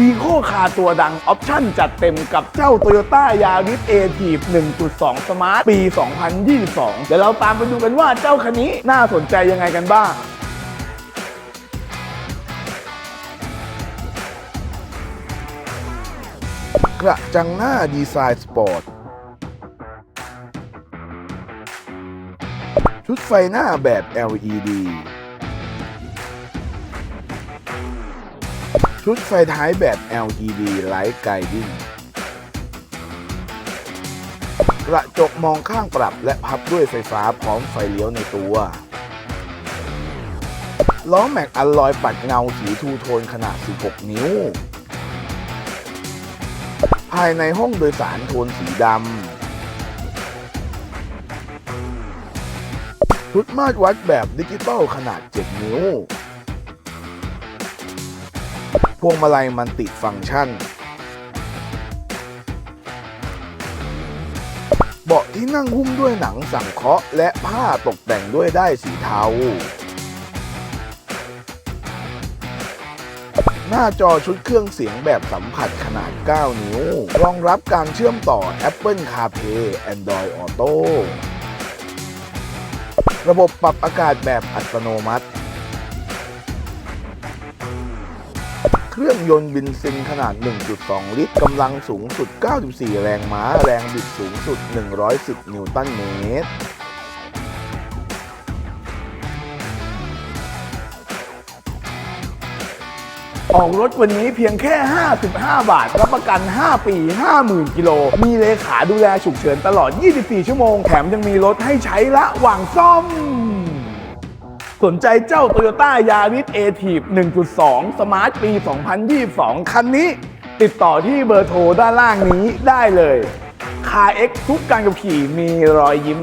อีโคคาร์ตัวดัง ออปชั่นจัดเต็มกับเจ้า Toyota Yaris a t i v 1.2 Smart ปี 2022 เดี๋ยวเราตามไปดูกันว่าเจ้าคันนี้น่าสนใจยังไงกันบ้างกระจังหน้าดีไซน์สปอร์ต ชุดไฟหน้าแบบ LED ชุดไฟท้ายแบบ LED Light Guiding กระจกมองข้างปรับและพับด้วยไฟฟ้าพร้อมไฟเลี้ยวในตัว ล้อแม็กอัลลอยปัดเงาสีทูโทนขนาด 16 นิ้ว ภายในห้องโดยสารโทนสีดำชุดมาตรวัดแบบดิจิตอลขนาด 7 นิ้ว พวงมาลัยมันติฟังก์ชัน เบาะที่นั่งหุ้มด้วยหนังสังเคราะห์และผ้าตกแต่งด้วยได้สีเทา หน้าจอชุดเครื่องเสียงแบบสัมผัสขนาด 9 นิ้ว รองรับการเชื่อมต่อ Apple CarPlay Android Auto ระบบปรับอากาศแบบอัตโนมัติ เครื่องยนต์บินซินขนาด 1.2 ลิตร กำลังสูงสุด 94 แรงม้า แรงบิดสูงสุด 110 นิวตันเมตรออกรถวันนี้เพียงแค่ 55 บาท รับประกัน 5 ปี 50,000 กิโล มีเลขาดูแลฉุกเฉินตลอด 24 ชั่วโมง แถมยังมีรถให้ใช้ระหว่างซ่อม สนใจเจ้า Toyota Yaris a t i v 1.2 Smart ปี 2022 คันนี้ ติดต่อที่เบอร์โทรด้านล่างนี้ได้เลยคา X ทุกการขับขี่มีรอยยิ้ม